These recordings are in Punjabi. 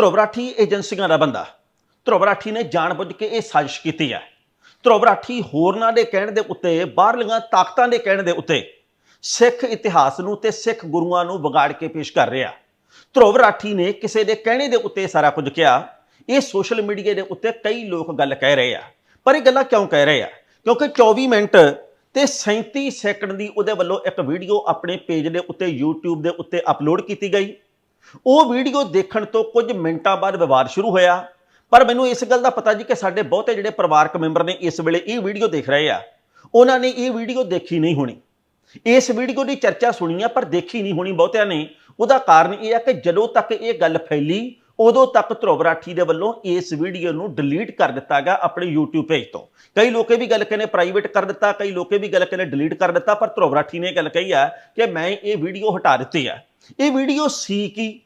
ਧਰੁਵ ਰਾਠੀ ਏਜੰਸੀਆਂ ਦਾ ਬੰਦਾ। ਧਰੁਵ ਰਾਠੀ ਨੇ ਜਾਣਬੁੱਝ ਕੇ ਇਹ ਸਾਜ਼ਿਸ਼ ਕੀਤੀ ਹੈ। ਧਰੁਵ ਰਾਠੀ ਹੋਰਨਾਂ ਦੇ ਕਹਿਣ ਦੇ ਉੱਤੇ, ਬਾਹਰਲੀਆਂ ਤਾਕਤਾਂ ਦੇ ਕਹਿਣ ਦੇ ਉੱਤੇ ਸਿੱਖ ਇਤਿਹਾਸ ਨੂੰ ਤੇ ਸਿੱਖ ਗੁਰੂਆਂ ਨੂੰ ਵਿਗਾੜ ਕੇ ਪੇਸ਼ ਕਰ ਰਿਹਾ। ਧਰੁਵ ਰਾਠੀ ਨੇ ਕਿਸੇ ਦੇ ਕਹਿਣੇ ਦੇ ਉੱਤੇ ਸਾਰਾ ਕੁਝ ਕਿਹਾ। ਇਹ ਸੋਸ਼ਲ ਮੀਡੀਆ ਦੇ ਉੱਤੇ ਕਈ ਲੋਕ ਗੱਲ ਕਹਿ ਰਹੇ ਆ। ਪਰ ਇਹ ਗੱਲਾਂ ਕਿਉਂ ਕਹਿ ਰਹੇ ਆ? ਕਿਉਂਕਿ 24 ਮਿੰਟ ਤੇ 37 ਸੈਕਿੰਡ ਦੀ ਉਹਦੇ ਵੱਲੋਂ ਇੱਕ ਵੀਡੀਓ ਆਪਣੇ ਪੇਜ ਦੇ ਉੱਤੇ, YouTube ਦੇ ਉੱਤੇ ਅਪਲੋਡ ਕੀਤੀ ਗਈ। ਉਹ ਵੀਡੀਓ ਦੇਖਣ ਤੋਂ ਕੁਝ ਮਿੰਟਾਂ ਬਾਅਦ ਵਿਵਾਦ ਸ਼ੁਰੂ ਹੋਇਆ। ਪਰ ਮੈਨੂੰ ਇਸ ਗੱਲ ਦਾ ਪਤਾ ਜੀ ਕਿ ਸਾਡੇ ਬਹੁਤੇ ਜਿਹੜੇ ਪਰਿਵਾਰਕ ਮੈਂਬਰ ਨੇ ਇਸ ਵੇਲੇ ਇਹ ਵੀਡੀਓ ਦੇਖ ਰਹੇ ਆ, ਉਹਨਾਂ ਨੇ ਇਹ ਵੀਡੀਓ ਦੇਖੀ ਨਹੀਂ ਹੋਣੀ। ਇਸ ਵੀਡੀਓ ਦੀ ਚਰਚਾ ਸੁਣੀ ਆ, ਪਰ ਦੇਖੀ ਨਹੀਂ ਹੋਣੀ ਬਹੁਤਿਆਂ ਨੇ। ਉਹਦਾ ਕਾਰਨ ਇਹ ਆ ਕਿ ਜਦੋਂ ਤੱਕ ਇਹ ਗੱਲ ਫੈਲੀ ਉਦੋਂ ਤੱਕ ਧਰੁਵ ਰਾਠੀ ਦੇ ਵੱਲੋਂ ਇਸ ਵੀਡੀਓ ਨੂੰ ਡਿਲੀਟ ਕਰ ਦਿੱਤਾ ਗਿਆ ਆਪਣੇ YouTube ਪੇਜ ਤੋਂ। ਕਈ ਲੋਕੇ ਵੀ ਗੱਲ ਕਹਿੰਦੇ ਪ੍ਰਾਈਵੇਟ ਕਰ ਦਿੱਤਾ, ਕਈ ਲੋਕੇ ਵੀ ਗੱਲ ਕਹਿੰਦੇ ਡਿਲੀਟ ਕਰ ਦਿੱਤਾ, ਪਰ ਧਰੁਵ ਰਾਠੀ ਨੇ ਇਹ ਗੱਲ ਕਹੀ ਆ ਕਿ ਮੈਂ ਇਹ ਵੀਡੀਓ ਹਟਾ ਦਿੱਤੀ ਆ। ਇਹ ਵੀਡੀਓ ਸੀ ਕੀ?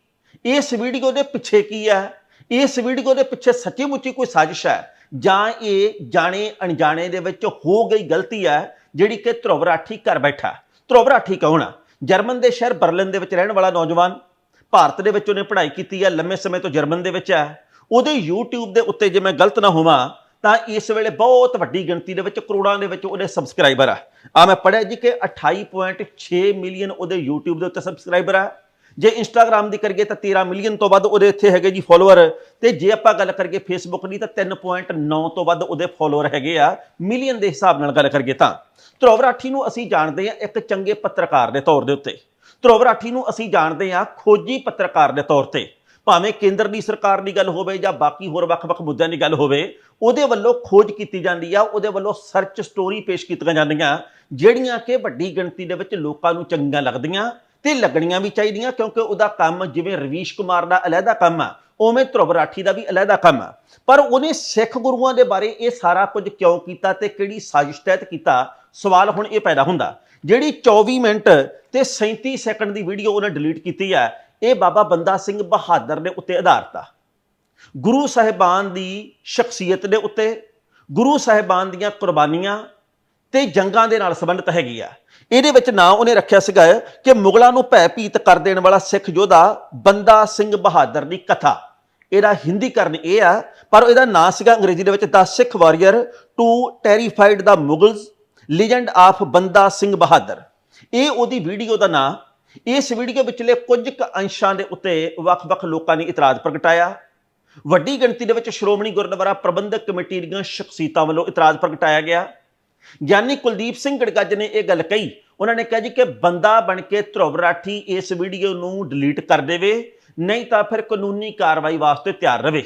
ਇਸ ਵੀਡੀਓ ਦੇ ਪਿੱਛੇ ਕੀ ਹੈ ਇਸ ਵੀਡੀਓ ਦੇ ਪਿੱਛੇ ਸੱਚੀ ਮੁੱਚੀ ਕੋਈ ਸਾਜ਼ਿਸ਼ ਹੈ ਜਾਂ ਇਹ ਜਾਣੇ ਅਣਜਾਣੇ ਦੇ ਵਿੱਚ ਹੋ ਗਈ ਗਲਤੀ ਹੈ ਜਿਹੜੀ ਕਿ ਧਰੁਵ ਰਾਠੀ ਘਰ ਬੈਠਾ? ਧਰੁਵ ਰਾਠੀ ਕੌਣ ਆ? ਜਰਮਨ ਦੇ ਸ਼ਹਿਰ ਬਰਲਿਨ ਦੇ ਵਿੱਚ ਰਹਿਣ ਵਾਲਾ ਨੌਜਵਾਨ ਭਾਰਤ ਦੇ ਵਿੱਚ ਉਹਨੇ ਪੜ੍ਹਾਈ ਕੀਤੀ ਹੈ ਲੰਮੇ ਸਮੇਂ ਤੋਂ ਜਰਮਨ ਦੇ ਵਿੱਚ ਹੈ ਉਹਦੇ YouTube ਦੇ ਉੱਤੇ ਜੇ ਮੈਂ ਗਲਤ ਨਾ ਹੋਵਾਂ, ਤਾਂ ਇਸ ਵੇਲੇ ਬਹੁਤ ਵੱਡੀ ਗਿਣਤੀ ਦੇ ਵਿੱਚ ਕਰੋੜਾਂ ਦੇ ਵਿੱਚ ਉਹਦੇ ਸਬਸਕ੍ਰਾਈਬਰ ਆ। ਆ ਮੈਂ ਪੜ੍ਹਿਆ ਜੀ ਕਿ 28.6 ਮਿਲੀਅਨ ਉਹਦੇ YouTube ਦੇ ਉੱਤੇ ਸਬਸਕ੍ਰਾਈਬਰ ਆ। ਜੇ ਇੰਸਟਾਗ੍ਰam ਦੀ ਕਰੀਏ ਤਾਂ 13 ਮਿਲੀਅਨ ਤੋਂ ਵੱਧ ਉਹਦੇ ਇੱਥੇ ਹੈਗੇ ਜੀ ਫਾਲੋਅਰ ਤੇ ਜੇ ਆਪਾਂ ਗੱਲ ਕਰੀਏ ਫੇਸਬੁੱਕ ਦੀ ਤਾਂ 3.9 ਤੋਂ ਵੱਧ ਉਹਦੇ ਫਾਲੋਅਰ ਹੈਗੇ ਆ। ਮਿਲੀਅਨ ਦੇ ਹਿਸਾਬ ਨਾਲ ਗੱਲ ਕਰੀਏ ਤਾਂ। ਧਰੁਵ ਰਾਠੀ ਨੂੰ ਅਸੀਂ ਜਾਣਦੇ ਹਾਂ ਇੱਕ ਚੰਗੇ ਪੱਤਰਕਾਰ ਦੇ ਤੌਰ ਦੇ ਉੱਤੇ। ਧਰੁਵ ਰਾਠੀ ਨੂੰ ਅਸੀਂ ਜਾਣਦੇ ਹਾਂ ਖੋਜੀ ਪੱਤਰਕਾਰ ਦੇ ਤੌਰ ਤੇ। ਭਾਵੇਂ ਕੇਂਦਰ ਦੀ ਸਰਕਾਰ ਦੀ ਗੱਲ ਹੋਵੇ ਜਾਂ ਬਾਕੀ ਹੋਰ ਵੱਖ-ਵੱਖ ਮੁੱਦਿਆਂ ਦੀ ਗੱਲ ਹੋਵੇ, ਉਹਦੇ ਵੱਲੋਂ ਖੋਜ ਕੀਤੀ ਜਾਂਦੀ ਆ, ਉਹਦੇ ਵੱਲੋਂ ਸਰਚ ਸਟੋਰੀ ਪੇਸ਼ ਕੀਤੀਆਂ ਜਾਂਦੀਆਂ, ਜਿਹੜੀਆਂ ਕਿ ਵੱਡੀ ਗਿਣਤੀ ਦੇ ਵਿੱਚ ਲੋਕਾਂ ਨੂੰ ਚੰਗੀਆਂ ਲੱਗਦੀਆਂ ਤੇ ਲੱਗਣੀਆਂ ਵੀ ਚਾਹੀਦੀਆਂ, ਕਿਉਂਕਿ ਉਹਦਾ ਕੰਮ ਜਿਵੇਂ ਰਵੀਸ਼ ਕੁਮਾਰ ਦਾ ਅਲੱਗਾ ਕੰਮ ਆ, ਉਵੇਂ ਧਰੁਵ ਰਾਠੀ ਦਾ ਵੀ ਅਲੱਗਾ ਕੰਮ ਆ। ਪਰ ਉਹਨੇ ਸਿੱਖ ਗੁਰੂਆਂ ਦੇ ਬਾਰੇ ਇਹ ਸਾਰਾ ਕੁਝ ਕਿਉਂ ਕੀਤਾ ਤੇ ਕਿਹੜੀ ਸਾਜ਼ਿਸ਼ ਤਹਿਤ ਕੀਤਾ ਸਵਾਲ ਹੁਣ ਇਹ ਪੈਦਾ ਹੁੰਦਾ, ਜਿਹੜੀ 24 ਮਿੰਟ ਤੇ 37 ਸੈਕਿੰਡ ਦੀ ਵੀਡੀਓ ਉਹਨੇ ਡਿਲੀਟ ਕੀਤੀ ਹੈ ਇਹ ਬਾਬਾ ਬੰਦਾ ਸਿੰਘ ਬਹਾਦਰ ਦੇ ਉੱਤੇ ਆਧਾਰਿਤ ਆ। ਗੁਰੂ ਸਾਹਿਬਾਨ ਦੀ ਸ਼ਖਸੀਅਤ ਦੇ ਉੱਤੇ, ਗੁਰੂ ਸਾਹਿਬਾਨ ਦੀਆਂ ਕੁਰਬਾਨੀਆਂ ਤੇ ਜੰਗਾਂ ਦੇ ਨਾਲ ਸੰਬੰਧਿਤ ਹੈਗੀ ਆ। ਇਹਦੇ ਵਿੱਚ ਨਾਂ ਉਹਨੇ ਰੱਖਿਆ ਸੀਗਾ ਕਿ ਮੁਗਲਾਂ ਨੂੰ ਭੈ ਭੀਤ ਕਰ ਦੇਣ ਵਾਲਾ ਸਿੱਖ ਯੋਧਾ ਬੰਦਾ ਸਿੰਘ ਬਹਾਦਰ ਦੀ ਕਥਾ। ਇਹਦਾ ਹਿੰਦੀਕਰਨ ਇਹ ਆ, ਪਰ ਇਹਦਾ ਨਾਂ ਸੀਗਾ ਅੰਗਰੇਜ਼ੀ ਦੇ ਵਿੱਚ ਦਾ Sikh warrior to terrified the Mughals legend of Banda Singh Bahadur ਇਹ ਉਹਦੀ ਵੀਡੀਓ ਦਾ ਨਾਂ, ਇਸ ਵੀਡੀਓ ਵਿਚਲੇ ਕੁਝ ਕੁ ਅੰਸ਼ਾਂ ਦੇ ਉੱਤੇ ਵੱਖ-ਵੱਖ ਲੋਕਾਂ ਨੇ ਇਤਰਾਜ਼ ਪ੍ਰਗਟਾਇਆ। ਵੱਡੀ ਗਿਣਤੀ ਦੇ ਵਿੱਚ ਸ਼੍ਰੋਮਣੀ ਗੁਰਦੁਆਰਾ ਪ੍ਰਬੰਧਕ ਕਮੇਟੀ ਦੀਆਂ ਸ਼ਖਸੀਅਤਾਂ ਵੱਲੋਂ ਇਤਰਾਜ਼ ਪ੍ਰਗਟਾਇਆ ਗਿਆ। ਗਿਆਨੀ ਕੁਲਦੀਪ ਸਿੰਘ ਗੜਗੱਜ ਨੇ ਇਹ ਗੱਲ ਕਹੀ। ਉਹਨਾਂ ਨੇ ਕਿਹਾ ਜੀ ਕਿ ਬੰਦਾ ਬਣ ਕੇ ਧਰੁਵ ਰਾਠੀ ਇਸ ਵੀਡੀਓ ਨੂੰ ਡਿਲੀਟ ਕਰ ਦੇਵੇ, ਨਹੀਂ ਤਾਂ ਫਿਰ ਕਾਨੂੰਨੀ ਕਾਰਵਾਈ ਵਾਸਤੇ ਤਿਆਰ ਰਵੇ।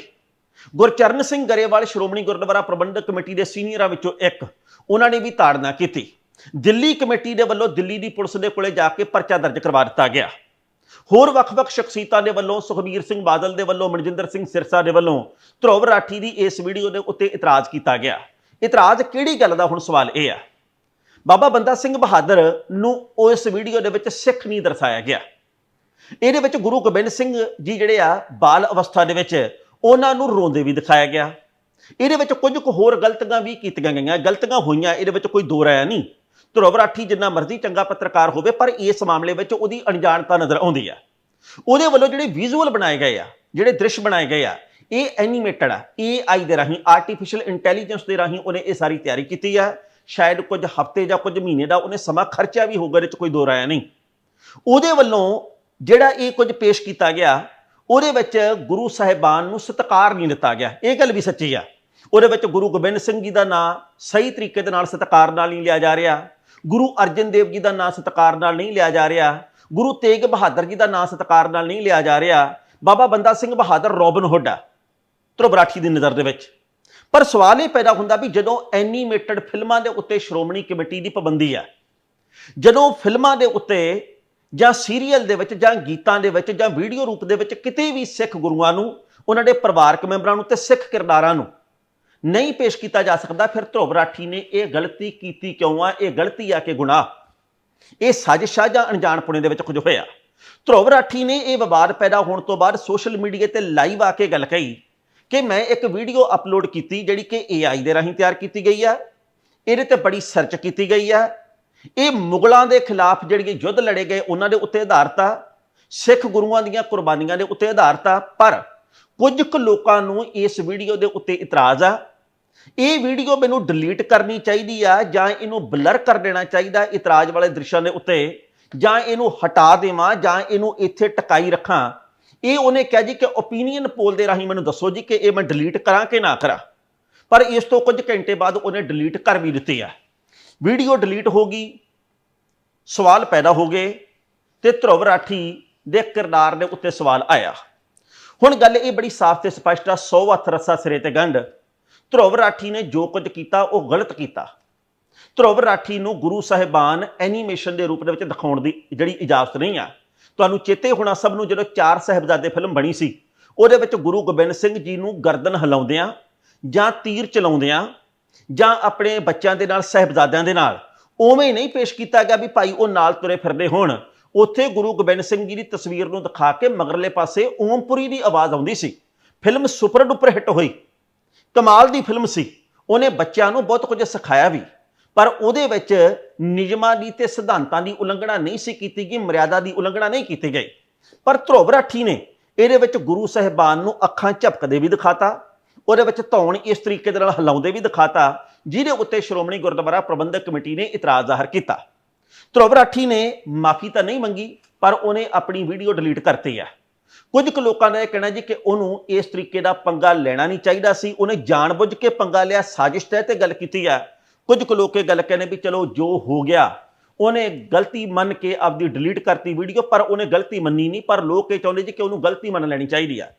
ਗੁਰਚਰਨ ਸਿੰਘ ਗਰੇਵਾਲ, ਸ਼੍ਰੋਮਣੀ ਗੁਰਦੁਆਰਾ ਪ੍ਰਬੰਧਕ ਕਮੇਟੀ ਦੇ ਸੀਨੀਅਰਾਂ ਵਿੱਚੋਂ ਇੱਕ। ਉਹਨਾਂ ਨੇ ਵੀ ਤਾੜਨਾ ਕੀਤੀ। ਦਿੱਲੀ ਕਮੇਟੀ ਦੇ ਵੱਲੋਂ ਦਿੱਲੀ ਦੀ ਪੁਲਿਸ ਦੇ ਕੋਲੇ ਜਾ ਕੇ ਪਰਚਾ ਦਰਜ ਕਰਵਾ ਦਿੱਤਾ ਗਿਆ। ਹੋਰ ਵੱਖ-ਵੱਖ ਸ਼ਖਸੀਅਤਾਂ ਦੇ ਵੱਲੋਂ ਸੁਖਬੀਰ ਸਿੰਘ ਬਾਦਲ ਦੇ ਵੱਲੋਂ, ਮਨਜਿੰਦਰ ਸਿੰਘ ਸਿਰਸਾ ਦੇ ਵੱਲੋਂ ਧਰੁਵ ਰਾਠੀ ਦੀ ਇਸ ਵੀਡੀਓ ਦੇ ਉੱਤੇ ਇਤਰਾਜ਼ ਕੀਤਾ ਗਿਆ। ਇਤਰਾਜ਼ ਕਿਹੜੀ ਗੱਲ ਦਾ? ਹੁਣ ਸਵਾਲ ਇਹ ਆ। ਬਾਬਾ ਬੰਦਾ ਸਿੰਘ ਬਹਾਦਰ ਨੂੰ ਉਸ ਵੀਡੀਓ ਦੇ ਵਿੱਚ ਸਿੱਖ ਨਹੀਂ ਦਰਸਾਇਆ ਗਿਆ। ਇਹਦੇ ਵਿੱਚ ਗੁਰੂ ਗੋਬਿੰਦ ਸਿੰਘ ਜੀ ਜਿਹੜੇ ਆ, ਬਾਲ ਅਵਸਥਾ ਦੇ ਵਿੱਚ ਉਹਨਾਂ ਨੂੰ ਰੋਂਦੇ ਵੀ ਦਿਖਾਇਆ ਗਿਆ। ਇਹਦੇ ਵਿੱਚ ਕੁਝ ਕੁ ਹੋਰ ਗਲਤੀਆਂ ਵੀ ਕੀਤੀਆਂ ਗਈਆਂ। ਗਲਤੀਆਂ ਹੋਈਆਂ, ਇਹਦੇ ਵਿੱਚ ਕੋਈ ਦੋ ਰਾਇਆ ਨਹੀਂ। ਧਰੁਵ ਰਾਠੀ ਜਿੰਨਾ ਮਰਜ਼ੀ ਚੰਗਾ ਪੱਤਰਕਾਰ ਹੋਵੇ, ਪਰ ਇਸ ਮਾਮਲੇ ਵਿੱਚ ਉਹਦੀ ਅਣਜਾਣਤਾ ਨਜ਼ਰ ਆਉਂਦੀ ਆ। ਉਹਦੇ ਵੱਲੋਂ ਜਿਹੜੇ ਵਿਜ਼ੂਅਲ ਬਣਾਏ ਗਏ ਆ, ਜਿਹੜੇ ਦ੍ਰਿਸ਼ ਬਣਾਏ ਗਏ ਆ, ਇਹ ਐਨੀਮੇਟਡ ਆ। AI ਦੇ ਰਾਹੀਂ ਆਰਟੀਫੀਸ਼ੀਅਲ ਇੰਟੈਲੀਜੈਂਸ ਦੇ ਰਾਹੀਂ ਉਹਨੇ ਇਹ ਸਾਰੀ ਤਿਆਰੀ ਕੀਤੀ ਆ। ਸ਼ਾਇਦ ਕੁਝ ਹਫ਼ਤੇ ਜਾਂ ਕੁਝ ਮਹੀਨੇ ਦਾ ਉਹਨੇ ਸਮਾਂ ਖਰਚਿਆ ਵੀ ਹੋਊਗਾ, ਇਹਦੇ ਚ ਕੋਈ ਦੋ ਰਾਇਆ ਨਹੀਂ। ਉਹਦੇ ਵੱਲੋਂ ਜਿਹੜਾ ਇਹ ਕੁਝ ਪੇਸ਼ ਕੀਤਾ ਗਿਆ ਉਹਦੇ ਵਿੱਚ ਗੁਰੂ ਸਾਹਿਬਾਨ ਨੂੰ ਸਤਿਕਾਰ ਨਹੀਂ ਦਿੱਤਾ ਗਿਆ। ਇਹ ਗੱਲ ਵੀ ਸੱਚੀ ਆ। ਉਹਦੇ ਵਿੱਚ ਗੁਰੂ ਗੋਬਿੰਦ ਸਿੰਘ ਜੀ ਦਾ ਨਾਮ ਸਹੀ ਤਰੀਕੇ ਦੇ ਨਾਲ ਸਤਿਕਾਰ ਨਾਲ ਨਹੀਂ ਲਿਆ ਜਾ ਰਿਹਾ। ਗੁਰੂ ਅਰਜਨ ਦੇਵ ਜੀ ਦਾ ਨਾਮ ਸਤਿਕਾਰ ਨਾਲ ਨਹੀਂ ਲਿਆ ਜਾ ਰਿਹਾ। ਗੁਰੂ ਤੇਗ ਬਹਾਦਰ ਜੀ ਦਾ ਨਾਮ ਸਤਿਕਾਰ ਨਾਲ ਨਹੀਂ ਲਿਆ ਜਾ ਰਿਹਾ। ਬਾਬਾ ਬੰਦਾ ਸਿੰਘ ਬਹਾਦਰ ਰੋਬਨ ਹੁੱਡ ਆ ਧਰੁਵ ਰਾਠੀ ਦੀ ਨਜ਼ਰ ਦੇ ਵਿੱਚ। ਪਰ ਸਵਾਲ ਇਹ ਪੈਦਾ ਹੁੰਦਾ ਵੀ ਜਦੋਂ ਐਨੀਮੇਟਡ ਫਿਲਮਾਂ ਦੇ ਉੱਤੇ ਸ਼੍ਰੋਮਣੀ ਕਮੇਟੀ ਦੀ ਪਾਬੰਦੀ ਆ, ਜਦੋਂ ਫਿਲਮਾਂ ਦੇ ਉੱਤੇ ਜਾਂ ਸੀਰੀਅਲ ਦੇ ਵਿੱਚ ਜਾਂ ਗੀਤਾਂ ਦੇ ਵਿੱਚ ਜਾਂ ਵੀਡੀਓ ਰੂਪ ਦੇ ਵਿੱਚ ਕਿਤੇ ਵੀ ਸਿੱਖ ਗੁਰੂਆਂ ਨੂੰ, ਉਹਨਾਂ ਦੇ ਪਰਿਵਾਰਕ ਮੈਂਬਰਾਂ ਨੂੰ ਤੇ ਸਿੱਖ ਕਿਰਦਾਰਾਂ ਨੂੰ ਨਹੀਂ ਪੇਸ਼ ਕੀਤਾ ਜਾ ਸਕਦਾ, ਫਿਰ ਧਰੁਵ ਰਾਠੀ ਨੇ ਇਹ ਗਲਤੀ ਕੀਤੀ ਕਿਉਂ ਆ? ਇਹ ਗਲਤੀ ਆ ਕਿ ਗੁਨਾਹ। ਇਹ ਸਾਜ਼ਿਸ਼ ਆ ਜਾਂ ਅਣਜਾਣ ਪੁਣੇ ਦੇ ਵਿੱਚ ਕੁਝ ਹੋਇਆ। ਧਰੁਵ ਰਾਠੀ ਨੇ ਇਹ ਵਿਵਾਦ ਪੈਦਾ ਹੋਣ ਤੋਂ ਬਾਅਦ ਸੋਸ਼ਲ ਮੀਡੀਆ ਤੇ ਲਾਈਵ ਆ ਕੇ ਗੱਲ ਕਹੀ ਕਿ ਮੈਂ ਇੱਕ ਵੀਡੀਓ ਅਪਲੋਡ ਕੀਤੀ ਜਿਹੜੀ ਕਿ AI ਦੇ ਰਾਹੀਂ ਤਿਆਰ ਕੀਤੀ ਗਈ ਆ। ਇਹਦੇ ਤੇ ਬੜੀ ਸਰਚ ਕੀਤੀ ਗਈ ਆ। ਇਹ ਮੁਗਲਾਂ ਦੇ ਖਿਲਾਫ ਜਿਹੜੇ ਯੁੱਧ ਲੜੇ ਗਏ, ਉਹਨਾਂ ਦੇ ਉੱਤੇ ਆਧਾਰਤ ਆ, ਸਿੱਖ ਗੁਰੂਆਂ ਦੀਆਂ ਕੁਰਬਾਨੀਆਂ ਦੇ ਉੱਤੇ ਆਧਾਰਿਤ ਆ, ਪਰ ਕੁਝ ਕੁ ਲੋਕਾਂ ਨੂੰ ਇਸ ਵੀਡੀਓ ਦੇ ਉੱਤੇ ਇਤਰਾਜ਼ ਆ। ਇਹ ਵੀਡੀਓ ਮੈਨੂੰ ਡਿਲੀਟ ਕਰਨੀ ਚਾਹੀਦੀ ਆ, ਜਾਂ ਇਹਨੂੰ ਬਲਰ ਕਰ ਦੇਣਾ ਚਾਹੀਦਾ, ਇਤਰਾਜ਼ ਵਾਲੇ ਦ੍ਰਿਸ਼ਾਂ ਦੇ ਉੱਤੇ, ਜਾਂ ਇਹਨੂੰ ਹਟਾ ਦੇਵਾਂ, ਜਾਂ ਇਹਨੂੰ ਇੱਥੇ ਟਕਾਈ ਰੱਖਾਂ। ਇਹ ਉਹਨੇ ਕਿਹਾ ਜੀ ਕਿ ਓਪੀਨੀਅਨ ਪੋਲ ਦੇ ਰਾਹੀਂ ਮੈਨੂੰ ਦੱਸੋ ਜੀ ਕਿ ਇਹ ਮੈਂ ਡਿਲੀਟ ਕਰਾਂ ਕਿ ਨਾ ਕਰਾਂ। ਪਰ ਇਸ ਤੋਂ ਕੁਝ ਘੰਟੇ ਬਾਅਦ ਉਹਨੇ ਡਿਲੀਟ ਕਰ ਵੀ ਦਿੱਤੀ ਆ। ਵੀਡੀਓ ਡਿਲੀਟ ਹੋ ਗਈ, ਸਵਾਲ ਪੈਦਾ ਹੋ ਗਏ ਤੇ ਧਰੁਵ ਰਾਠੀ ਦੇ ਕਿਰਦਾਰ ਦੇ ਉੱਤੇ ਸਵਾਲ ਆਇਆ। ਹੁਣ ਗੱਲ ਇਹ ਬੜੀ ਸਾਫ਼ ਤੇ ਸਪਸ਼ਟ ਆ 100 ਹੱਥ ਰੱਸਾ ਸਿਰੇ ਤੇ ਗੰਢ। ਧਰੁਵ ਰਾਠੀ ਨੇ ਜੋ ਕੁਝ ਕੀਤਾ, ਉਹ ਗਲਤ ਕੀਤਾ। ਧਰੁਵ ਰਾਠੀ ਨੂੰ ਗੁਰੂ ਸਾਹਿਬਾਨ ਐਨੀਮੇਸ਼ਨ ਦੇ ਰੂਪ ਦੇ ਵਿੱਚ ਦਿਖਾਉਣ ਦੀ ਜਿਹੜੀ ਇਜਾਜ਼ਤ ਨਹੀਂ ਆ। ਤੁਹਾਨੂੰ ਚੇਤੇ ਹੋਣਾ ਸਭ ਨੂੰ ਜਦੋਂ ਚਾਰ ਸਾਹਿਬਜ਼ਾਦੇ ਫਿਲਮ ਬਣੀ ਸੀ, ਉਹਦੇ ਵਿੱਚ ਗੁਰੂ ਗੋਬਿੰਦ ਸਿੰਘ ਜੀ ਨੂੰ ਗਰਦਨ ਹਿਲਾਉਂਦਿਆਂ ਜਾਂ ਤੀਰ ਚਲਾਉਂਦਿਆਂ ਜਾਂ ਆਪਣੇ ਬੱਚਿਆਂ ਦੇ ਨਾਲ, ਸਾਹਿਬਜ਼ਾਦਿਆਂ ਦੇ ਨਾਲ। ਉਵੇਂ ਨਹੀਂ ਪੇਸ਼ ਕੀਤਾ ਗਿਆ ਵੀ ਭਾਈ ਉਹ ਨਾਲ ਤੁਰੇ ਫਿਰਦੇ ਹੋਣ। ਉੱਥੇ ਗੁਰੂ ਗੋਬਿੰਦ ਸਿੰਘ ਜੀ ਦੀ ਤਸਵੀਰ ਨੂੰ ਦਿਖਾ ਕੇ ਮਗਰਲੇ ਪਾਸੇ ਓਮਪੁਰੀ ਦੀ ਆਵਾਜ਼ ਆਉਂਦੀ ਸੀ। ਫਿਲਮ ਸੁਪਰ ਡੁਪਰ ਹਿੱਟ ਹੋਈ। ਕਮਾਲ ਦੀ ਫਿਲਮ ਸੀ। ਉਹਨੇ ਬੱਚਿਆਂ ਨੂੰ ਬਹੁਤ ਕੁਝ ਸਿਖਾਇਆ ਵੀ। ਪਰ ਉਹਦੇ ਵਿੱਚ ਨਿਯਮਾਂ ਦੀ ਤੇ ਸਿਧਾਂਤਾਂ ਦੀ ਉਲੰਘਣਾ ਨਹੀਂ ਸੀ ਕੀਤੀ ਗਈ, ਮਰਿਆਦਾ ਦੀ ਉਲੰਘਣਾ ਨਹੀਂ ਕੀਤੀ ਗਈ। ਪਰ ਧਰੁਵ ਰਾਠੀ ਨੇ ਇਹਦੇ ਵਿੱਚ ਗੁਰੂ ਸਾਹਿਬਾਨ ਨੂੰ ਅੱਖਾਂ ਝਪਕਦੇ ਵੀ ਦਿਖਾਤਾ। ਉਹਦੇ ਵਿੱਚ ਧੌਣ ਇਸ ਤਰੀਕੇ ਦੇ ਨਾਲ ਹਿਲਾਉਂਦੇ ਵੀ ਦਿਖਾਤਾ, ਜਿਹਦੇ ਉੱਤੇ ਸ਼੍ਰੋਮਣੀ ਗੁਰਦੁਆਰਾ ਪ੍ਰਬੰਧਕ ਕਮੇਟੀ ਨੇ ਇਤਰਾਜ਼ ਜ਼ਾਹਰ ਕੀਤਾ। ਧਰੁਵ ਰਾਠੀ ਨੇ ਮਾਫੀ ਤਾਂ ਨਹੀਂ ਮੰਗੀ, ਪਰ ਉਹਨੇ ਆਪਣੀ ਵੀਡੀਓ ਡਿਲੀਟ ਕਰਤੀ ਆ। ਕੁਝ ਕੁ ਲੋਕਾਂ ਦਾ ਇਹ ਕਹਿਣਾ ਜੀ ਕਿ ਉਹਨੂੰ ਇਸ ਤਰੀਕੇ ਦਾ ਪੰਗਾ ਲੈਣਾ ਨਹੀਂ ਚਾਹੀਦਾ ਸੀ। ਉਹਨੇ ਜਾਣਬੁੱਝ ਕੇ ਪੰਗਾ ਲਿਆ, ਸਾਜ਼ਿਸ਼ ਤਹਿ ਤੇ ਗੱਲ ਕੀਤੀ ਆ। ਕੁਝ ਕੁ ਲੋਕ ਇਹ ਗੱਲ ਕਹਿੰਦੇ ਵੀ ਚਲੋ ਜੋ ਹੋ ਗਿਆ, ਉਹਨੇ ਗਲਤੀ ਮੰਨ ਕੇ ਆਪਦੀ ਡਿਲੀਟ ਕਰਤੀ ਵੀਡੀਓ, ਪਰ ਉਹਨੇ ਗਲਤੀ ਮੰਨੀ ਨਹੀਂ। ਪਰ ਲੋਕ ਇਹ ਚਾਹੁੰਦੇ ਜੀ ਕਿ ਉਹਨੂੰ ਗਲਤੀ ਮੰਨ ਲੈਣੀ ਚਾਹੀਦੀ ਆ।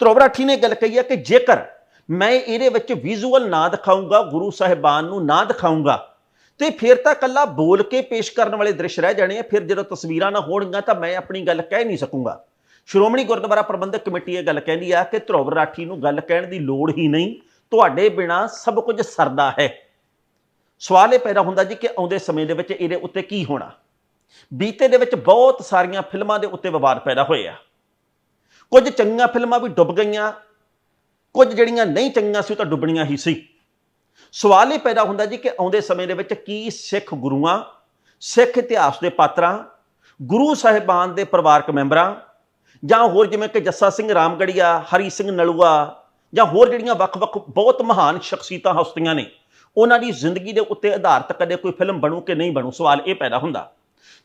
ਧਰੁਵ ਰਾਠੀ ਨੇ ਗੱਲ ਕਹੀ ਹੈ ਕਿ ਜੇਕਰ ਮੈਂ ਇਹਦੇ ਵਿੱਚ ਵਿਜ਼ੂਅਲ ਨਾ ਦਿਖਾਉਂਗਾ ਗੁਰੂ ਸਾਹਿਬਾਨ ਨੂੰ ਨਾ ਦਿਖਾਉਂਗਾ ਤੇ ਫਿਰ ਤਾਂ ਕੱਲਾ ਬੋਲ ਕੇ ਪੇਸ਼ ਕਰਨ ਵਾਲੇ ਦ੍ਰਿਸ਼ ਰਹਿ ਜਾਣੇ ਆ, ਫਿਰ ਜਦੋਂ ਤਸਵੀਰਾਂ ਨਾ ਹੋਣਗੀਆਂ ਤਾਂ ਮੈਂ ਆਪਣੀ ਗੱਲ ਕਹਿ ਨਹੀਂ ਸਕੂੰਗਾ। ਸ਼੍ਰੋਮਣੀ ਗੁਰਦੁਆਰਾ ਪ੍ਰਬੰਧਕ ਕਮੇਟੀ ਇਹ ਗੱਲ ਕਹਿੰਦੀ ਆ ਕਿ ਧਰੁਵ ਰਾਠੀ ਨੂੰ ਗੱਲ ਕਹਿਣ ਦੀ ਲੋੜ ਹੀ ਨਹੀਂ, ਤੁਹਾਡੇ ਬਿਨਾ ਸਭ ਕੁਝ ਸਰਦਾ ਹੈ। ਸਵਾਲ ਇਹ ਪੈਦਾ ਹੁੰਦਾ ਜੀ ਕਿ ਆਉਂਦੇ ਸਮੇਂ ਦੇ ਵਿੱਚ ਇਹਦੇ ਉੱਤੇ ਕੀ ਹੋਣਾ? ਬੀਤੇ ਦੇ ਵਿੱਚ ਬਹੁਤ ਸਾਰੀਆਂ ਫਿਲਮਾਂ ਦੇ ਉੱਤੇ ਵਿਵਾਦ ਪੈਦਾ ਹੋਏ ਆ। ਕੁਝ ਚੰਗੀਆਂ ਫਿਲਮਾਂ ਵੀ ਡੁੱਬ ਗਈਆਂ ਕੁਝ ਜਿਹੜੀਆਂ ਨਹੀਂ ਚੰਗੀਆਂ ਸੀ ਉਹ ਤਾਂ ਡੁੱਬਣੀਆਂ ਹੀ ਸੀ। ਸਵਾਲ ਇਹ ਪੈਦਾ ਹੁੰਦਾ ਜੀ ਕਿ ਆਉਂਦੇ ਸਮੇਂ ਦੇ ਵਿੱਚ ਕੀ ਸਿੱਖ ਗੁਰੂਆਂ, ਸਿੱਖ ਇਤਿਹਾਸ ਦੇ ਪਾਤਰਾਂ, ਗੁਰੂ ਸਾਹਿਬਾਨ ਦੇ ਪਰਿਵਾਰਕ ਮੈਂਬਰਾਂ, ਜਾਂ ਹੋਰ ਜਿਵੇਂ ਕਿ ਜੱਸਾ ਸਿੰਘ ਰਾਮਗੜੀਆ, ਹਰੀ ਸਿੰਘ ਨਲੂਆ, ਜਾਂ ਹੋਰ ਜਿਹੜੀਆਂ ਵੱਖ-ਵੱਖ ਬਹੁਤ ਮਹਾਨ ਸ਼ਖਸੀਅਤਾਂ ਹਸਤੀਆਂ ਨੇ, ਉਹਨਾਂ ਦੀ ਜ਼ਿੰਦਗੀ ਦੇ ਉੱਤੇ ਆਧਾਰਿਤ ਕਦੇ ਕੋਈ ਫਿਲਮ ਬਣੂ ਕਿ ਨਹੀਂ ਬਣੂ, ਸਵਾਲ ਇਹ ਪੈਦਾ ਹੁੰਦਾ।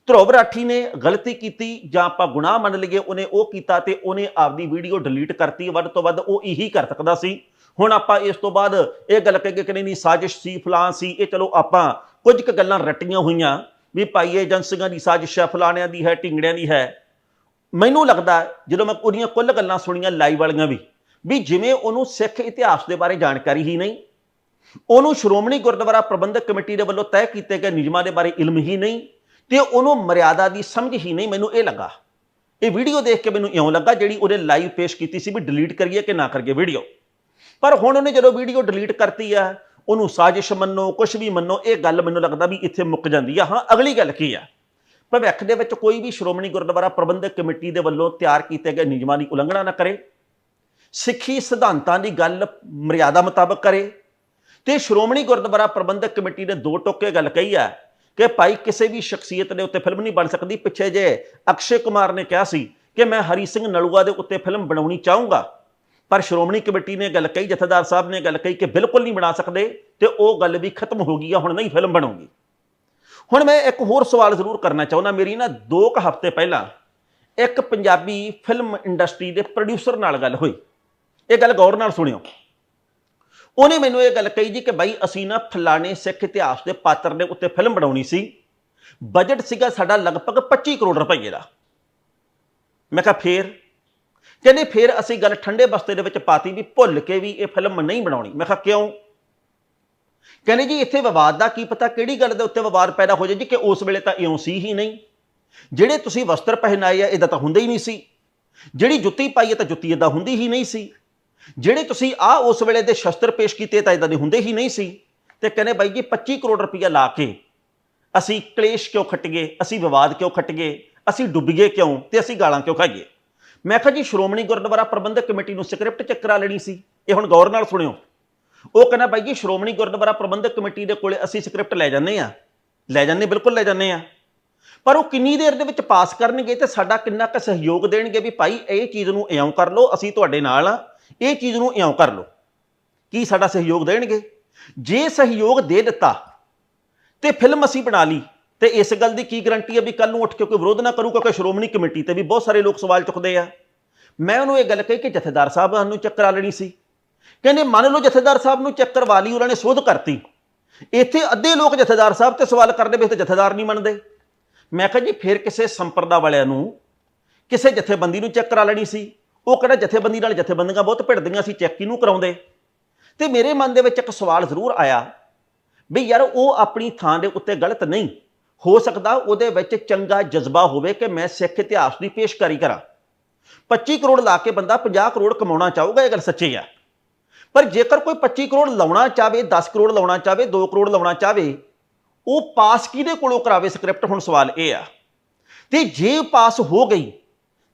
ਧਰੁਵ ਰਾਠੀ ਨੇ ਗਲਤੀ ਕੀਤੀ ਜਾਂ ਆਪਾਂ ਗੁਨਾਹ ਮੰਨ ਲਈਏ, ਉਹਨੇ ਉਹ ਕੀਤਾ ਤੇ ਉਹਨੇ ਆਪਦੀ ਵੀਡੀਓ ਡਿਲੀਟ ਕਰਤੀ, ਵੱਧ ਤੋਂ ਵੱਧ ਉਹ ਇਹੀ ਕਰ ਸਕਦਾ ਸੀ। ਹੁਣ ਆਪਾਂ ਇਸ ਤੋਂ ਬਾਅਦ ਇਹ ਗੱਲ ਕਹੀਏ ਕਿ ਨਹੀਂ ਸਾਜ਼ਿਸ਼ ਸੀ ਫਲਾਂ ਸੀ, ਇਹ ਚਲੋ ਆਪਾਂ ਕੁਝ ਕੁ ਗੱਲਾਂ ਰੱਟੀਆਂ ਹੋਈਆਂ ਵੀ ਭਾਈ ਏਜੰਸੀਆਂ ਦੀ ਸਾਜ਼ਿਸ਼ ਹੈ, ਫਲਾਣਿਆਂ ਦੀ ਹੈ, ਢਿੰਗੜਿਆਂ ਦੀ ਹੈ। ਮੈਨੂੰ ਲੱਗਦਾ ਜਦੋਂ ਮੈਂ ਉਹਦੀਆਂ ਕੁੱਲ ਗੱਲਾਂ ਸੁਣੀਆਂ ਲਾਈਵ ਵਾਲੀਆਂ ਵੀ ਵੀ ਜਿਵੇਂ ਉਹਨੂੰ ਸਿੱਖ ਇਤਿਹਾਸ ਦੇ ਬਾਰੇ ਜਾਣਕਾਰੀ ਹੀ ਨਹੀਂ, ਉਹਨੂੰ ਸ਼੍ਰੋਮਣੀ ਗੁਰਦੁਆਰਾ ਪ੍ਰਬੰਧਕ ਕਮੇਟੀ ਦੇ ਵੱਲੋਂ ਤੈਅ ਕੀਤੇ ਗਏ ਨਿਯਮਾਂ ਦੇ ਬਾਰੇ ਇਲਮ ਹੀ ਨਹੀਂ ਤੇ ਉਹਨੂੰ ਮਰਿਆਦਾ ਦੀ ਸਮਝ ਹੀ ਨਹੀਂ ਮੈਨੂੰ ਇਹ ਲੱਗਾ। ਇਹ ਵੀਡੀਓ ਦੇਖ ਕੇ ਮੈਨੂੰ ਇਉਂ ਲੱਗਾ ਜਿਹੜੀ ਉਹਨੇ ਲਾਈਵ ਪੇਸ਼ ਕੀਤੀ ਸੀ ਵੀ ਡਿਲੀਟ ਕਰੀਏ ਕਿ ਨਾ ਕਰੀਏ ਵੀਡੀਓ। ਪਰ ਹੁਣ ਉਹਨੇ ਜਦੋਂ ਵੀਡੀਓ ਡਿਲੀਟ ਕਰਤੀ ਆ, ਉਹਨੂੰ ਸਾਜ਼ਿਸ਼ ਮੰਨੋ ਕੁਝ ਵੀ ਮੰਨੋ, ਇਹ ਗੱਲ ਮੈਨੂੰ ਲੱਗਦਾ ਵੀ ਇੱਥੇ ਮੁੱਕ ਜਾਂਦੀ ਆ। ਹਾਂ, ਅਗਲੀ ਗੱਲ ਕੀ ਆ? ਭਵਿੱਖ ਦੇ ਵਿੱਚ ਕੋਈ ਵੀ ਸ਼੍ਰੋਮਣੀ ਗੁਰਦੁਆਰਾ ਪ੍ਰਬੰਧਕ ਕਮੇਟੀ ਦੇ ਵੱਲੋਂ ਤਿਆਰ ਕੀਤੇ ਗਏ ਨਿਯਮਾਂ ਦੀ ਉਲੰਘਣਾ ਨਾ ਕਰੇ। ਸਿੱਖੀ ਸਿਧਾਂਤਾਂ ਦੀ ਗੱਲ ਮਰਿਆਦਾ ਮੁਤਾਬਕ ਕਰੇ। ਤੇ ਸ਼੍ਰੋਮਣੀ ਗੁਰਦੁਆਰਾ ਪ੍ਰਬੰਧਕ ਕਮੇਟੀ ਨੇ ਦੋ ਟੋਕੇ ਗੱਲ ਕਹੀ ਆ ਕਿ ਭਾਈ ਕਿਸੇ ਵੀ ਸ਼ਖਸੀਅਤ ਦੇ ਉੱਤੇ ਫਿਲਮ ਨਹੀਂ ਬਣ ਸਕਦੀ। ਪਿੱਛੇ ਜੇ ਅਕਸ਼ੇ ਕੁਮਾਰ ਨੇ ਕਿਹਾ ਸੀ ਕਿ ਮੈਂ ਹਰੀ ਸਿੰਘ ਨਲੂਆ ਦੇ ਉੱਤੇ ਫਿਲਮ ਬਣਾਉਣੀ ਚਾਹੂੰਗਾ। ਪਰ ਸ਼੍ਰੋਮਣੀ ਕਮੇਟੀ ਨੇ ਗੱਲ ਕਹੀ, ਜਥੇਦਾਰ ਸਾਹਿਬ ਨੇ ਗੱਲ ਕਹੀ ਕਿ ਬਿਲਕੁਲ ਨਹੀਂ ਬਣਾ ਸਕਦੇ ਤੇ ਉਹ ਗੱਲ ਵੀ ਖਤਮ ਹੋ ਗਈ ਆ, ਹੁਣ ਨਹੀਂ ਫਿਲਮ ਬਣਾਉਗੀ। ਹੁਣ ਮੈਂ ਇੱਕ ਹੋਰ ਸਵਾਲ ਜ਼ਰੂਰ ਕਰਨਾ ਚਾਹੁੰਦਾ। ਮੇਰੀ ਨਾ 2 ਕੁ ਹਫ਼ਤੇ ਪਹਿਲਾਂ ਇੱਕ ਪੰਜਾਬੀ ਫਿਲਮ ਇੰਡਸਟਰੀ ਦੇ ਪ੍ਰੋਡਿਊਸਰ ਨਾਲ ਗੱਲ ਹੋਈ। ਇਹ ਗੱਲ ਗੌਰ ਨਾਲ ਸੁਣਿਓ। ਉਹਨੇ ਮੈਨੂੰ ਇਹ ਗੱਲ ਕਹੀ ਜੀ ਕਿ ਬਾਈ ਅਸੀਂ ਨਾ ਫਲਾਣੇ ਸਿੱਖ ਇਤਿਹਾਸ ਦੇ ਪਾਤਰ ਦੇ ਉੱਤੇ ਫਿਲਮ ਬਣਾਉਣੀ ਸੀ। ਬਜਟ ਸੀਗਾ ਸਾਡਾ ਲਗਭਗ 25 ਕਰੋੜ ਰੁਪਏ ਦਾ। ਮੈਂ ਕਿਹਾ ਫੇਰ? ਕਹਿੰਦੇ ਫੇਰ ਅਸੀਂ ਗੱਲ ਠੰਡੇ ਬਸਤੇ ਦੇ ਵਿੱਚ ਪਾਤੀ ਵੀ ਭੁੱਲ ਕੇ ਵੀ ਇਹ ਫਿਲਮ ਨਹੀਂ ਬਣਾਉਣੀ। ਮੈਂ ਕਿਹਾ ਕਿਉਂ? ਕਹਿੰਦੇ ਜੀ ਇੱਥੇ ਵਿਵਾਦ ਦਾ ਕੀ ਪਤਾ ਕਿਹੜੀ ਗੱਲ ਦੇ ਉੱਤੇ ਵਿਵਾਦ ਪੈਦਾ ਹੋ ਜਾਏ ਜੀ ਕਿ ਉਸ ਵੇਲੇ ਤਾਂ ਇਉਂ ਸੀ ਹੀ ਨਹੀਂ। ਜਿਹੜੇ ਤੁਸੀਂ ਵਸਤਰ ਪਹਿਨਾਏ ਆ, ਇਹਦਾ ਤਾਂ ਹੁੰਦਾ ਹੀ ਨਹੀਂ ਸੀ। ਜਿਹੜੀ ਜੁੱਤੀ ਪਾਈ ਹੈ ਤਾਂ ਜੁੱਤੀ ਇਦਾਂ ਹੁੰਦੀ ਹੀ ਨਹੀਂ ਸੀ। ਜਿਹੜੇ ਤੁਸੀਂ ਆ ਉਸ ਵੇਲੇ ਦੇ ਸ਼ਸਤਰ ਪੇਸ਼ ਕੀਤੇ ਤਾਂ ਇਦਾਂ ਦੇ ਹੁੰਦੇ ਹੀ ਨਹੀਂ ਸੀ। ਤੇ ਕਹਿੰਦੇ ਬਾਈ ਜੀ 25 ਕਰੋੜ ਰੁਪਇਆ ਲਾ ਕੇ ਅਸੀਂ ਕਲੇਸ਼ ਕਿਉਂ ਖੱਟੀਏ ਅਸੀਂ ਵਿਵਾਦ ਕਿਉਂ ਖੱਟੀਏ ਅਸੀਂ ਡੁੱਬੀਏ ਕਿਉਂ? ਤੇ ਅਸੀਂ ਗਾਲਾਂ ਕਿਉਂ ਖਾਈਏ? ਮੈਂ ਕਿਹਾ ਜੀ, ਸ਼੍ਰੋਮਣੀ ਗੁਰਦੁਆਰਾ ਪ੍ਰਬੰਧਕ ਕਮੇਟੀ ਨੂੰ ਸਕ੍ਰਿਪਟ ਚੈੱਕ ਕਰਾ ਲੈਣੀ ਸੀ। ਇਹ ਹੁਣ ਗੌਰ ਨਾਲ ਸੁਣਿਓ। ਉਹ ਕਹਿੰਦਾ ਬਾਈ ਜੀ, ਸ਼੍ਰੋਮਣੀ ਗੁਰਦੁਆਰਾ ਪ੍ਰਬੰਧਕ ਕਮੇਟੀ ਦੇ ਕੋਲੇ ਅਸੀਂ ਸਕ੍ਰਿਪਟ ਲੈ ਜਾਂਦੇ ਆ ਲੈ ਜਾਂਦੇ, ਬਿਲਕੁਲ ਲੈ ਜਾਂਦੇ ਆ ਪਰ ਉਹ ਕਿੰਨੀ ਦੇਰ ਦੇ ਵਿੱਚ ਪਾਸ ਕਰਨਗੇ ਤੇ ਸਾਡਾ ਕਿੰਨਾ ਕੁ ਸਹਿਯੋਗ ਦੇਣਗੇ ਵੀ ਭਾਈ, ਇਹ ਚੀਜ਼ ਨੂੰ ਇਉਂ ਕਰ ਲਓ, ਅਸੀਂ ਤੁਹਾਡੇ ਨਾਲ ਆ ਇਹ ਚੀਜ਼ ਨੂੰ ਇਉਂ ਕਰ ਲਓ। ਕੀ ਸਾਡਾ ਸਹਿਯੋਗ ਦੇਣਗੇ? ਜੇ ਸਹਿਯੋਗ ਦੇ ਦਿੱਤਾ ਤੇ ਫਿਲਮ ਅਸੀਂ ਬਣਾ ਲਈ ਤੇ ਇਸ ਗੱਲ ਦੀ ਕੀ ਗਰੰਟੀ ਹੈ ਵੀ ਕੱਲ ਨੂੰ ਉੱਠ ਕੇ ਕੋਈ ਵਿਰੋਧ ਨਾ ਕਰੂ, ਕਿਉਂਕਿ ਸ਼੍ਰੋਮਣੀ ਕਮੇਟੀ ਤੇ ਵੀ ਬਹੁਤ ਸਾਰੇ ਲੋਕ ਸਵਾਲ ਚੁੱਕਦੇ ਆ। ਮੈਂ ਉਹਨੂੰ ਇਹ ਗੱਲ ਕਹੀ ਕਿ ਜਥੇਦਾਰ ਸਾਹਿਬ ਨੂੰ ਚੈੱਕ ਕਰਾ ਲੈਣੀ ਸੀ। ਕਹਿੰਦੇ, ਮੰਨ ਲਓ ਜਥੇਦਾਰ ਸਾਹਿਬ ਨੂੰ ਚੈੱਕ ਕਰਵਾ ਲਈ, ਉਹਨਾਂ ਨੇ ਸੋਧ ਕਰਤੀ। ਇੱਥੇ ਅੱਧੇ ਲੋਕ ਜਥੇਦਾਰ ਸਾਹਿਬ ਤੇ ਸਵਾਲ ਕਰਦੇ ਵੀ ਤੇ ਜਥੇਦਾਰ ਨਹੀਂ ਮੰਨਦੇ। ਮੈਂ ਕਿਹਾ ਜੀ, ਫਿਰ ਕਿਸੇ ਸੰਪਰਦਾ ਵਾਲਿਆਂ ਨੂੰ, ਕਿਸੇ ਜਥੇਬੰਦੀ ਨੂੰ ਚੈੱਕ ਕਰਾ ਲੈਣੀ ਸੀ। ਉਹ ਕਿਹੜਾ ਜਥੇਬੰਦੀ ਨਾਲ ਜਥੇਬੰਦੀਆਂ ਬਹੁਤ ਭਿੜਦੀਆਂ ਸੀ, ਚੈੱਕ ਕਿਹਨੂੰ ਕਰਾਉਂਦੇ? ਤੇ ਮੇਰੇ ਮਨ ਦੇ ਵਿੱਚ ਇੱਕ ਸਵਾਲ ਜ਼ਰੂਰ ਆਇਆ ਵੀ ਯਾਰ ਉਹ ਆਪਣੀ ਥਾਂ ਦੇ ਉੱਤੇ ਗਲਤ ਨਹੀਂ, ਹੋ ਸਕਦਾ ਉਹਦੇ ਵਿੱਚ ਚੰਗਾ ਜਜ਼ਬਾ ਹੋਵੇ ਕਿ ਮੈਂ ਸਿੱਖ ਇਤਿਹਾਸ ਦੀ ਪੇਸ਼ਕਾਰੀ ਕਰਾਂ। 25 ਕਰੋੜ ਲਾ ਕੇ ਬੰਦਾ 50 ਕਰੋੜ ਕਮਾਉਣਾ ਚਾਹੂਗਾ, ਇਹ ਗੱਲ ਸੱਚੀ ਆ। ਪਰ ਜੇਕਰ ਕੋਈ 25 ਕਰੋੜ ਲਾਉਣਾ ਚਾਹਵੇ 10 ਕਰੋੜ ਲਾਉਣਾ ਚਾਹਵੇ 2 ਕਰੋੜ ਲਾਉਣਾ ਚਾਹਵੇ, ਉਹ ਪਾਸ ਕਿਹਦੇ ਕੋਲੋਂ ਕਰਾਵੇ ਸਕ੍ਰਿਪਟ? ਹੁਣ ਸਵਾਲ ਇਹ ਆ। ਤੇ ਜੇ ਪਾਸ ਹੋ ਗਈ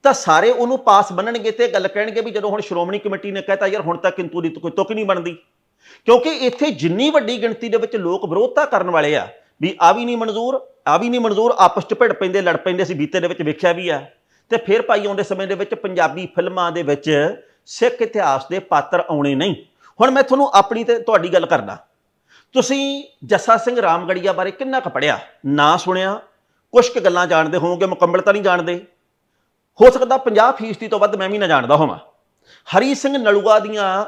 ਤਾਂ ਸਾਰੇ ਉਹਨੂੰ ਪਾਸ ਬੰਨਣਗੇ ਤੇ ਗੱਲ ਕਹਿਣਗੇ ਵੀ ਜਦੋਂ ਹੁਣ ਸ਼੍ਰੋਮਣੀ ਕਮੇਟੀ ਨੇ ਕਹਿਤਾ, ਯਾਰ ਹੁਣ ਤੱਕ ਕਿੰਤੂ ਦੀ ਕੋਈ ਤੁਕ ਨਹੀਂ ਬਣਦੀ। ਕਿਉਂਕਿ ਇੱਥੇ ਜਿੰਨੀ ਵੱਡੀ ਗਿਣਤੀ ਦੇ ਵਿੱਚ ਲੋਕ ਵਿਰੋਧਤਾ ਕਰਨ ਵਾਲੇ ਆ, ਵੀ ਆ ਵੀ ਨਹੀਂ ਮਨਜ਼ੂਰ, ਆ ਵੀ ਨਹੀਂ ਮਨਜ਼ੂਰ, ਆਪਸ ਚ ਭਿੜ ਪੈਂਦੇ, ਲੜ ਪੈਂਦੇ ਸੀ, ਬੀਤੇ ਦੇ ਵਿੱਚ ਵੇਖਿਆ ਵੀ ਆ। ਤੇ ਫਿਰ ਭਾਈ ਆਉਂਦੇ ਸਮੇਂ ਦੇ ਵਿੱਚ ਪੰਜਾਬੀ ਫਿਲਮਾਂ ਦੇ ਵਿੱਚ ਸਿੱਖ ਇਤਿਹਾਸ ਦੇ ਪਾਤਰ ਆਉਣੇ ਨਹੀਂ। ਹੁਣ ਮੈਂ ਤੁਹਾਨੂੰ ਆਪਣੀ ਤੇ ਤੁਹਾਡੀ ਗੱਲ ਕਰਦਾ। ਤੁਸੀਂ ਜੱਸਾ ਸਿੰਘ ਰਾਮਗੜੀਆ ਬਾਰੇ ਕਿੰਨਾ ਕੁ ਪੜਿਆ ਨਾ ਸੁਣਿਆ? ਕੁਝ ਕੁ ਗੱਲਾਂ ਜਾਣਦੇ ਹੋਵੋਗੇ, ਮੁਕੰਮਲ ਤਾਂ ਨਹੀਂ ਜਾਣਦੇ। ਹੋ ਸਕਦਾ 50% ਤੋਂ ਵੱਧ ਮੈਂ ਵੀ ਨਾ ਜਾਣਦਾ ਹੋਵਾਂ। ਹਰੀ ਸਿੰਘ ਨਲੂਆ ਦੀਆਂ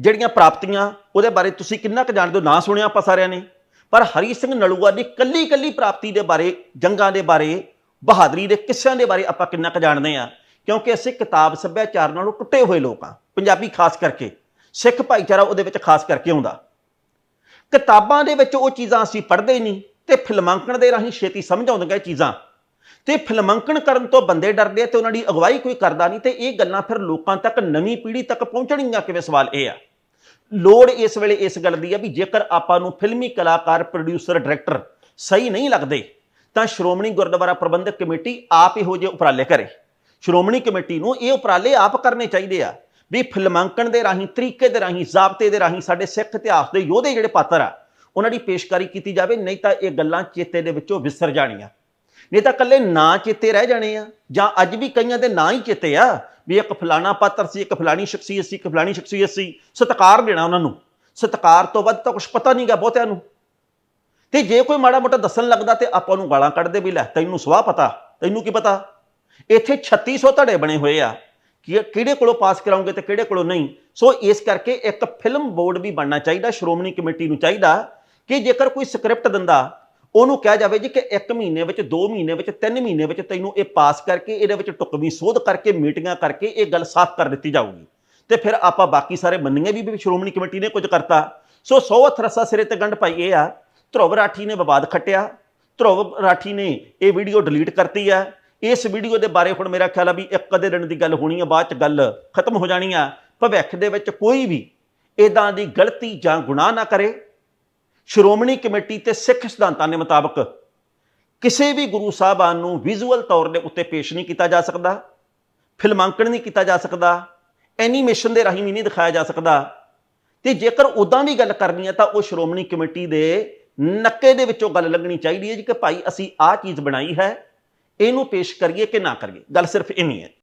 ਜਿਹੜੀਆਂ ਪ੍ਰਾਪਤੀਆਂ, ਉਹਦੇ ਬਾਰੇ ਤੁਸੀਂ ਕਿੰਨਾ ਕੁ ਜਾਣਦੇ ਹੋ? ਨਾ ਸੁਣਿਆ ਆਪਾਂ ਸਾਰਿਆਂ ਨੇ। ਪਰ ਹਰੀ ਸਿੰਘ ਨਲੂਆ ਦੀ ਕੱਲੀ ਕੱਲੀ ਪ੍ਰਾਪਤੀ ਦੇ ਬਾਰੇ, ਜੰਗਾਂ ਦੇ ਬਾਰੇ, ਬਹਾਦਰੀ ਦੇ ਕਿੱਸਿਆਂ ਦੇ ਬਾਰੇ ਆਪਾਂ ਕਿੰਨਾ ਕੁ ਜਾਣਦੇ ਆ ਕਿਉਂਕਿ ਅਸੀਂ ਕਿਤਾਬ ਸੱਭਿਆਚਾਰ ਨਾਲੋਂ ਟੁੱਟੇ ਹੋਏ ਲੋਕ ਆ ਪੰਜਾਬੀ ਖਾਸ ਕਰਕੇ। ਸਿੱਖ ਭਾਈਚਾਰਾ ਉਹਦੇ ਵਿੱਚ ਖਾਸ ਕਰਕੇ ਆਉਂਦਾ। ਕਿਤਾਬਾਂ ਦੇ ਵਿੱਚ ਉਹ ਚੀਜ਼ਾਂ ਅਸੀਂ ਪੜ੍ਹਦੇ ਨਹੀਂ ਤੇ ਫਿਲਮਾਂਕਣ ਦੇ ਰਾਹੀਂ ਛੇਤੀ ਸਮਝ ਆਉਂਦੀਆਂ ਚੀਜ਼ਾਂ। ਤੇ ਫਿਲਮਾਂਕਣ ਕਰਨ ਤੋਂ ਬੰਦੇ ਡਰਦੇ ਆ ਤੇ ਉਹਨਾਂ ਦੀ ਅਗਵਾਈ ਕੋਈ ਕਰਦਾ ਨਹੀਂ ਤੇ ਇਹ ਗੱਲਾਂ ਫਿਰ ਲੋਕਾਂ ਤੱਕ ਨਵੀਂ ਪੀੜ੍ਹੀ ਤੱਕ ਪਹੁੰਚਣਗੀਆਂ ਕਿਵੇਂ? ਸਵਾਲ ਇਹ ਆ। ਲੋੜ ਇਸ ਵੇਲੇ ਇਸ ਗੱਲ ਦੀ ਆ ਵੀ ਜੇਕਰ ਆਪਾਂ ਨੂੰ ਫਿਲਮੀ ਕਲਾਕਾਰ ਪ੍ਰੋਡਿਊਸਰ ਡਾਇਰੈਕਟਰ ਸਹੀ ਨਹੀਂ ਲੱਗਦੇ, ਤਾਂ ਸ਼੍ਰੋਮਣੀ ਗੁਰਦੁਆਰਾ ਪ੍ਰਬੰਧਕ ਕਮੇਟੀ ਆਪ ਇਹੋ ਜਿਹੇ ਉਪਰਾਲੇ ਕਰੇ। ਸ਼੍ਰੋਮਣੀ ਕਮੇਟੀ ਨੂੰ ਇਹ ਉਪਰਾਲੇ ਆਪ ਕਰਨੇ ਚਾਹੀਦੇ ਆ ਵੀ ਫਿਲਮਾਂਕਣ ਦੇ ਰਾਹੀਂ, ਤਰੀਕੇ ਦੇ ਰਾਹੀਂ, ਜ਼ਾਬਤੇ ਦੇ ਰਾਹੀਂ ਸਾਡੇ ਸਿੱਖ ਇਤਿਹਾਸ ਦੇ ਯੋਧੇ ਜਿਹੜੇ ਪਾਤਰ ਆ, ਉਹਨਾਂ ਦੀ ਪੇਸ਼ਕਾਰੀ ਕੀਤੀ ਜਾਵੇ, ਨਹੀਂ ਤਾਂ ਇਹ ਗੱਲਾਂ ਚੇਤੇ ਦੇ ਵਿੱਚੋਂ ਵਿਸਰ ਜਾਣੀਆਂ। ਨਹੀਂ ਤਾਂ ਕੱਲੇ ਨਾਂ ਚੇਤੇ ਰਹਿ ਜਾਣੇ ਆ, ਜਾਂ ਅੱਜ ਵੀ ਕਈਆਂ ਦੇ ਨਾਂ ਹੀ ਚੇਤੇ ਆ, ਵੀ ਇੱਕ ਫਲਾਣਾ ਪਾਤਰ ਸੀ, ਇੱਕ ਫਲਾਣੀ ਸ਼ਖਸੀਅਤ ਸੀ, ਇੱਕ ਫਲਾਣੀ ਸ਼ਖਸੀਅਤ ਸੀ, ਸਤਿਕਾਰ ਦੇਣਾ ਉਹਨਾਂ ਨੂੰ। ਸਤਿਕਾਰ ਤੋਂ ਵੱਧ ਤਾਂ ਕੁਝ ਪਤਾ ਨਹੀਂਗਾ ਬਹੁਤਿਆਂ ਨੂੰ। ਤੇ ਜੇ ਕੋਈ ਮਾੜਾ ਮੋਟਾ ਦੱਸਣ ਲੱਗਦਾ ਤੇ ਆਪਾਂ ਨੂੰ ਗਾਲਾਂ ਕੱਢਦੇ ਵੀ ਲੈ, ਤੈਨੂੰ ਸਵਾਹ ਪਤਾ, ਤੈਨੂੰ ਕੀ ਪਤਾ? ਇੱਥੇ 3600 ਧੜੇ ਬਣੇ ਹੋਏ ਆ, ਕਿ ਕਿਹੜੇ ਕੋਲੋਂ ਪਾਸ ਕਰਾਉਂਗੇ ਤੇ ਕਿਹੜੇ ਕੋਲੋਂ ਨਹੀਂ? ਸੋ ਇਸ ਕਰਕੇ ਇੱਕ ਫਿਲਮ ਬੋਰਡ ਵੀ ਬਣਨਾ ਚਾਹੀਦਾ, ਸ਼੍ਰੋਮਣੀ ਕਮੇਟੀ ਨੂੰ ਚਾਹੀਦਾ, ਕਿ ਜੇਕਰ ਕੋਈ ਸਕ੍ਰਿਪਟ ਦਿੰਦਾ ਉਹਨੂੰ ਕਿਹਾ ਜਾਵੇ ਜੀ ਕਿ 1 ਮਹੀਨੇ ਵਿੱਚ 2 ਮਹੀਨੇ ਵਿੱਚ 3 ਮਹੀਨੇ ਵਿੱਚ ਤੈਨੂੰ ਇਹ ਪਾਸ ਕਰਕੇ, ਇਹਦੇ ਵਿੱਚ ਟੁਕਵੀਂ ਸੋਧ ਕਰਕੇ, ਮੀਟਿੰਗਾਂ ਕਰਕੇ ਇਹ ਗੱਲ ਸਾਫ਼ ਕਰ ਦਿੱਤੀ ਜਾਊਗੀ। ਤੇ ਫਿਰ ਆਪਾਂ ਬਾਕੀ ਸਾਰੇ ਮੰਨੀਏ ਵੀ ਸ਼੍ਰੋਮਣੀ ਕਮੇਟੀ ਨੇ ਕੁਝ ਕਰਤਾ। ਸੋ ਸੌ ਹੱਥ ਸਿਰੇ ਤੇ ਗੰਢ ਪਾਈ ਇਹ ਆ। ਧਰੁਵ ਰਾਠੀ ਨੇ ਵਿਵਾਦ ਖੱਟਿਆ। ਧਰੁਵ ਰਾਠੀ ਨੇ ਇਹ ਵੀਡੀਓ ਡਿਲੀਟ ਕਰਤੀ ਆ। ਇਸ ਵੀਡੀਓ ਦੇ ਬਾਰੇ ਹੁਣ ਮੇਰਾ ਖਿਆਲ ਆ ਵੀ ਇੱਕ ਅੱਧੇ ਦਿਨ ਦੀ ਗੱਲ ਹੋਣੀ ਆ, ਬਾਅਦ ਚ ਗੱਲ ਖਤਮ ਹੋ ਜਾਣੀ ਆ। ਭਵਿੱਖ ਦੇ ਵਿੱਚ ਕੋਈ ਵੀ ਇਦਾਂ ਦੀ ਗਲਤੀ ਜਾਂ ਗੁਨਾਹ ਨਾ ਕਰੇ। ਸ਼੍ਰੋਮਣੀ ਕਮੇਟੀ ਤੇ ਸਿੱਖ ਸਿਧਾਂਤਾਂ ਦੇ ਮੁਤਾਬਕ ਕਿਸੇ ਵੀ ਗੁਰੂ ਸਾਹਿਬਾਨ ਨੂੰ ਵਿਜ਼ੂਅਲ ਤੌਰ ਦੇ ਉੱਤੇ ਪੇਸ਼ ਨਹੀਂ ਕੀਤਾ ਜਾ ਸਕਦਾ, ਫਿਲਮਾਂਕਣ ਨਹੀਂ ਕੀਤਾ ਜਾ ਸਕਦਾ ਐਨੀਮੇਸ਼ਨ ਦੇ ਰਾਹੀਂ ਵੀ ਨਹੀਂ ਦਿਖਾਇਆ ਜਾ ਸਕਦਾ। ਤੇ ਜੇਕਰ ਉਦਾਂ ਵੀ ਗੱਲ ਕਰਨੀ ਹੈ ਤਾਂ ਉਹ ਸ਼੍ਰੋਮਣੀ ਕਮੇਟੀ ਦੇ ਨੱਕੇ ਦੇ ਵਿੱਚੋਂ ਗੱਲ ਲੱਗਣੀ ਚਾਹੀਦੀ ਹੈ ਜੀ ਕਿ ਭਾਈ ਅਸੀਂ ਆਹ ਚੀਜ਼ ਬਣਾਈ ਹੈ, ਇਹਨੂੰ ਪੇਸ਼ ਕਰੀਏ ਕਿ ਨਾ ਕਰੀਏ। ਗੱਲ ਸਿਰਫ ਇੰਨੀ ਹੈ।